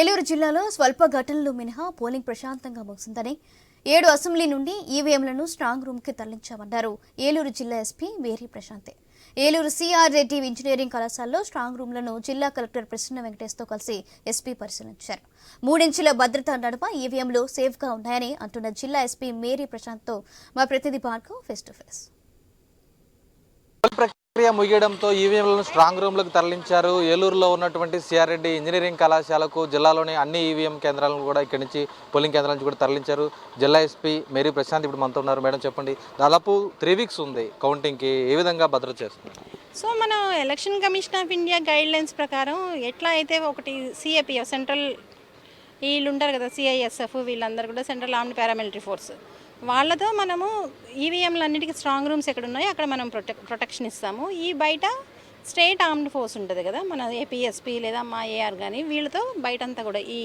ఏలూరు జిల్లాలో స్వల్ప ఘటనలు మినహా పోలింగ్ ప్రశాంతంగా ముగిసిందని. ఏడు అసెంబ్లీ నుండి ఈవీఎంలను స్ట్రాంగ్ రూమ్కి తరలించామన్నారు ఏలూరు జిల్లా ఎస్పీ వేరి ప్రశాంతే. ఏలూరు సిఆర్ రెడ్డి ఇంజనీరింగ్ కళాశాలలో స్ట్రాంగ్ రూమ్లను జిల్లా కలెక్టర్ ప్రసన్న వెంకటేష్తో కలిసి ఎస్పీ పరిశీలించారు. మూడించుల భద్రత నడుమ ఈవీఎంలు సేఫ్గా ఉన్నాయని అంటున్న జిల్లా ఎస్పీ మేరీ ప్రశాంత్తో మా ప్రతినిధి భార్గవ్ ఫేస్ టు ఫేస్. ముగియడంతో ఈవీఎంలను స్ట్రాంగ్ రూమ్లకు తరలించారు. ఏలూరులో ఉన్నటువంటి సిఆర్ రెడ్డి ఇంజనీరింగ్ కళాశాలకు జిల్లాలోని అన్ని ఈవీఎం కేంద్రాలను కూడా ఇక్కడి నుంచి పోలింగ్ కేంద్రాల నుంచి కూడా తరలించారు. జిల్లా ఎస్పీ మేరీ ప్రశాంత్ ఇప్పుడు మనతో ఉన్నారు. మేడం చెప్పండి దాదాపు త్రీ వీక్స్ ఉంది కౌంటింగ్కి ఏ విధంగా భద్రత చేస్తుంది సో మనం election commission of India guidelines ప్రకారం ఎట్లా అయితే ఒకటి సిఏపిఎఫ్ సెంట్రల్ వీళ్ళు ఉంటారు కదా సిఐఎస్ఎఫ్ వీళ్ళందరూ కూడా సెంట్రల్ ఆర్మ్డ్ పారామిలిటరీ ఫోర్స్ వాళ్ళతో మనము ఈవీఎంలు అన్నిటికీ స్ట్రాంగ్ రూమ్స్ ఎక్కడ ఉన్నాయో అక్కడ మనం ప్రొటెక్ ప్రొటెక్షన్ ఇస్తాము. ఈ బయట స్టేట్ ఆర్మ్డ్ ఫోర్స్ ఉంటుంది కదా మన ఏపీఎస్పీ లేదా మా ఏఆర్ కానీ వీళ్ళతో బయటంతా కూడా ఈ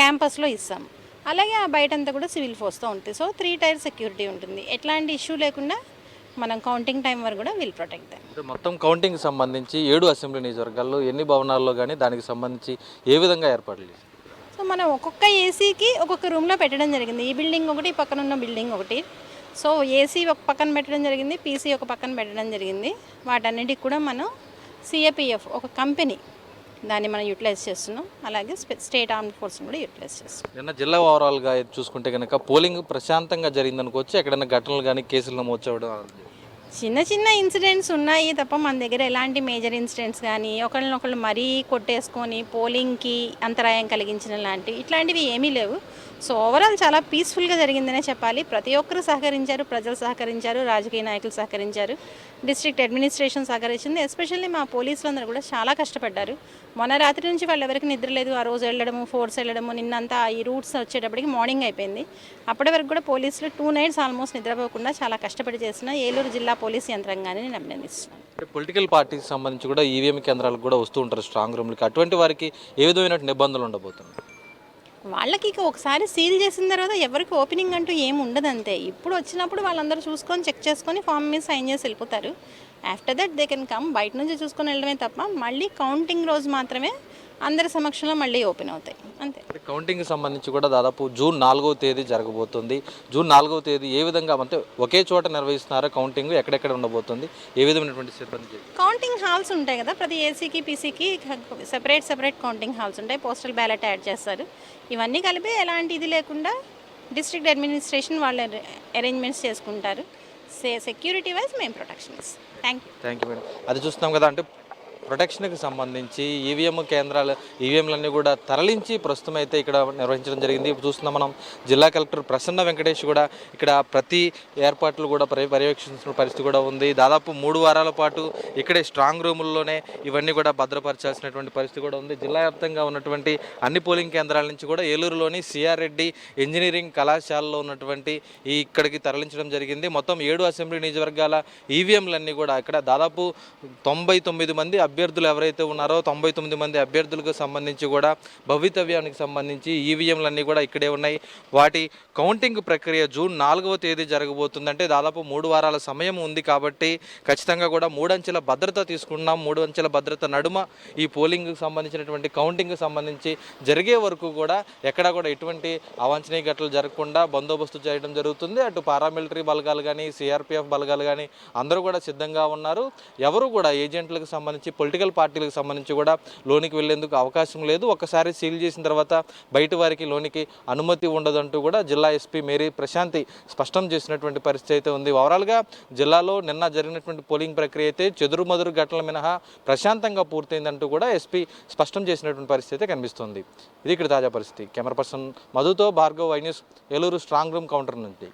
క్యాంపస్లో ఇస్తాం అలాగే ఆ బయటంతా కూడా సివిల్ ఫోర్స్తో ఉంటుంది. సో త్రీ టైర్ సెక్యూరిటీ ఉంటుంది. ఎట్లాంటి ఇష్యూ లేకుండా మనం కౌంటింగ్ టైం వరకు కూడా విల్ ప్రొటెక్ట్ మొత్తం కౌంటింగ్ సంబంధించి ఏడు అసెంబ్లీ నియోజకవర్గాల్లో ఎన్ని భవనాల్లో కానీ దానికి సంబంధించి ఏ విధంగా ఏర్పాట్లు చేశారు? సో మనం ఒక్కొక్క ఏసీకి ఒక్కొక్క రూమ్లో పెట్టడం జరిగింది. ఈ బిల్డింగ్ ఒకటి పక్కన ఉన్న బిల్డింగ్ ఒకటి. సో ఏసీ ఒక పక్కన పెట్టడం జరిగింది పీసీ ఒక పక్కన పెట్టడం జరిగింది. వాటన్నిటికి కూడా మనం సిఏపిఎఫ్ ఒక కంపెనీ దాన్ని మనం యూటిలైజ్ చేస్తున్నాం. అలాగే స్టేట్ ఆర్మ్ ఫోర్స్ని కూడా యూటిలైజ్ చేస్తున్నాం. నిన్న జిల్లా ఓవరాల్గా చూసుకుంటే కనుక పోలింగ్ ప్రశాంతంగా జరిగిందనుకోవచ్చు. ఎక్కడైనా ఘటనలు కానీ కేసులు నమోదు చేయడం చిన్న చిన్న ఇన్సిడెంట్స్ ఉన్నాయి తప్ప మన దగ్గర ఎలాంటి మేజర్ ఇన్సిడెంట్స్ కానీ ఒకళ్ళనొకళ్ళు మరీ కొట్టేసుకొని పోలింగ్కి అంతరాయం కలిగించిన లాంటి ఇట్లాంటివి ఏమీ లేవు. సో ఓవరాల్ చాలా పీస్ఫుల్గా జరిగిందనే చెప్పాలి. ప్రతి ఒక్కరు సహకరించారు ప్రజలు సహకరించారు రాజకీయ నాయకులు సహకరించారు డిస్ట్రిక్ట్ అడ్మినిస్ట్రేషన్ సహకరించింది. ఎస్పెషల్లీ మా పోలీసులందరూ కూడా చాలా కష్టపడ్డారు. మొన్న రాత్రి నుంచి వాళ్ళు ఎవరికి నిద్ర లేదు ఆ రోజు వెళ్ళడము ఫోర్స్ వెళ్ళడము నిన్నంతా ఈ రూట్స్ వచ్చేటప్పటికి మార్నింగ్ అయిపోయింది. అప్పటి వరకు కూడా పోలీసులు టూ నైట్స్ ఆల్మోస్ట్ నిద్రపోకుండా చాలా కష్టపడి చేసిన ఏలూరు జిల్లా పోలీస్ యంత్రాంగాన్ని నేను అభినందిస్తున్నాను. అంటే పొలిటికల్ పార్టీకి సంబంధించి కూడా ఈవీఎం కేంద్రాలకు కూడా వస్తూ ఉంటారు స్ట్రాంగ్ రూమ్లకి అటువంటి వారికి ఏ విధమైన నిబంధనలు ఉండబోతుంది వాళ్ళకి ఇక ఒకసారి సీల్ చేసిన తర్వాత ఎవరికి ఓపెనింగ్ అంటూ ఏం ఉండదు అంతే ఇప్పుడు వచ్చినప్పుడు వాళ్ళందరూ చూసుకొని చెక్ చేసుకొని ఫామ్ మీద సైన్ చేసి వెళ్ళిపోతారు. After that they can come బయట నుంచి చూసుకొని వెళ్ళడమే తప్ప మళ్ళీ కౌంటింగ్ రోజు మాత్రమే అందరి సమక్షంలో మళ్ళీ ఓపెన్ అవుతాయి. అంతే. అంటే కౌంటింగ్కి సంబంధించి కూడా దాదాపు జూన్ నాలుగవ తేదీ జరగబోతుంది. జూన్ నాలుగవ తేదీ ఏ విధంగా అంటే ఒకే చోట నిర్వహిస్తున్నారా కౌంటింగ్ ఎక్కడెక్కడ ఉండబోతుంది? ఏ విధమైనటువంటి సిబ్బంది? కౌంటింగ్ హాల్స్ ఉంటాయి కదా ప్రతి ఏసీకి పీసీకి సెపరేట్ సెపరేట్ కౌంటింగ్ హాల్స్ ఉంటాయి. పోస్టల్ బ్యాలెట్ యాడ్ చేస్తారు. ఇవన్నీ కలిపి ఎలాంటి ఇది లేకుండా డిస్ట్రిక్ట్ అడ్మినిస్ట్రేషన్ వాళ్ళు అరేంజ్మెంట్స్ చేసుకుంటారు. సే సెక్యూరిటీ వైజ్ మేము ప్రొటెక్షన్ ఇస్తాం thank you thank you madam. అది చూస్తున్నాం కదా అంటే ప్రొటెక్షన్కి సంబంధించి ఈవీఎం కేంద్రాలు ఈవీఎంలన్నీ కూడా తరలించి ప్రస్తుతం అయితే ఇక్కడ నిర్వహించడం జరిగింది. చూస్తున్నాం మనం జిల్లా కలెక్టర్ ప్రసన్న వెంకటేష్ కూడా ఇక్కడ ప్రతి ఏర్పాట్లు కూడా పర్య పర్యవేక్షించిన పరిస్థితి కూడా ఉంది. దాదాపు మూడు వారాల పాటు ఇక్కడే స్ట్రాంగ్ రూముల్లోనే ఇవన్నీ కూడా భద్రపరచాల్సినటువంటి పరిస్థితి కూడా ఉంది. జిల్లా వ్యాప్తంగా ఉన్నటువంటి అన్ని పోలింగ్ కేంద్రాల నుంచి కూడా ఏలూరులోని సిఆర్ రెడ్డి ఇంజనీరింగ్ కళాశాలలో ఉన్నటువంటి ఈ ఇక్కడికి తరలించడం జరిగింది. మొత్తం ఏడు అసెంబ్లీ నియోజకవర్గాల ఈవీఎంలన్నీ కూడా ఇక్కడ దాదాపు తొంభై తొమ్మిది మంది అభ్యర్థులు అభ్యర్థులు ఎవరైతే ఉన్నారో తొంభై తొమ్మిది మంది అభ్యర్థులకు సంబంధించి కూడా భవితవ్యానికి సంబంధించి ఈవీఎంలన్నీ కూడా ఇక్కడే ఉన్నాయి. వాటి కౌంటింగ్ ప్రక్రియ జూన్ నాలుగవ తేదీ జరగబోతుందంటే దాదాపు మూడు వారాల సమయం ఉంది కాబట్టి ఖచ్చితంగా కూడా మూడంచెల భద్రత తీసుకున్నాం మూడు అంచెల భద్రత నడుమ ఈ పోలింగ్కి సంబంధించినటువంటి కౌంటింగ్కి సంబంధించి జరిగే వరకు కూడా ఎక్కడా కూడా ఎటువంటి అవాంఛనీయ ఘటనలు జరగకుండా బందోబస్తు చేయడం జరుగుతుంది. అటు పారామిలిటరీ బలగాలు కానీ సిఆర్పిఎఫ్ బలగాలు కానీ అందరూ కూడా సిద్ధంగా ఉన్నారు. ఎవరు కూడా ఏజెంట్లకు సంబంధించి పొలిటికల్ పార్టీలకు సంబంధించి కూడా లోనికి వెళ్ళేందుకు అవకాశం లేదు. ఒకసారి సీల్ చేసిన తర్వాత బయట వారికి లోనికి అనుమతి ఉండదంటూ కూడా జిల్లా ఎస్పీ మేరీ ప్రశాంతి స్పష్టం చేసినటువంటి పరిస్థితి అయితే ఉంది. ఓవరాల్గా జిల్లాలో నిన్న జరిగినటువంటి పోలింగ్ ప్రక్రియ అయితే చెదురుమదురు ఘటనల మినహా ప్రశాంతంగా పూర్తయిందంటూ కూడా ఎస్పీ స్పష్టం చేసినటువంటి పరిస్థితి అయితే కనిపిస్తుంది. ఇది ఇక్కడ తాజా పరిస్థితి. Camera person మధుతో Bhargav Y News Eluru strong room counter నుండి